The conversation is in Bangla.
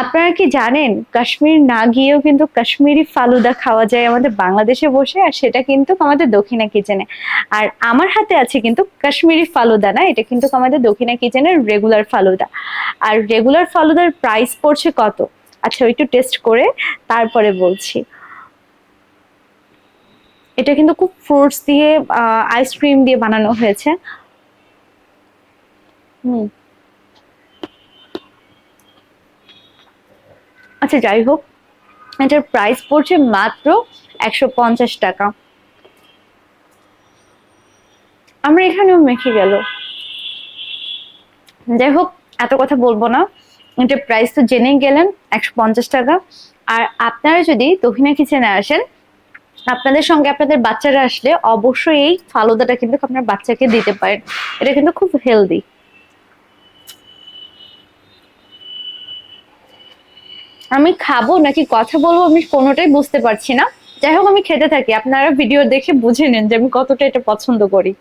আপনারা কি জানেন, কাশ্মীর না গিয়েও কিন্তু কাশ্মীরি ফালুদা খাওয়া যায় আমাদের বাংলাদেশে বসে, আর সেটা কিন্তু আমাদের দক্ষিণা কিচেনে। আর আমার হাতে আছে কিন্তু কাশ্মীরি ফালুদা না, এটা কিন্তু আমাদের দক্ষিণা কিচেনের রেগুলার ফালুদা। আর রেগুলার ফালুদার প্রাইস পড়ছে কত? আচ্ছা একটু টেস্ট করে তারপরে বলছি। এটা কিন্তু খুব ফ্রুটস দিয়ে আইসক্রিম দিয়ে বানানো হয়েছে। হুম। আচ্ছা যাই হোক। এটার প্রাইস পড়ছে মাত্র একশো পঞ্চাশ টাকা। আমরা এখানেও মেখে গেল। যাই হোক, এত কথা বলব না। এটার প্রাইস তো জেনেই গেলেন, একশো পঞ্চাশ টাকা। আর আপনারা যদি দক্ষিণা কিচেনে আসেন, আপনাদের সঙ্গে আপনাদের বাচ্চারা আসলে অবশ্যই এই ফালুদাটা কিন্তু আপনার বাচ্চাকে দিতে পারেন। এটা কিন্তু খুব হেলদি আমি খাব নাকি কথা বলব আমি কোনোটাই বুঝতে পারছি না। যাই হোক, আমি খেতে থাকি। আপনারা ভিডিও দেখে বুঝে নেন যে আমি কতটা এটা পছন্দ করি।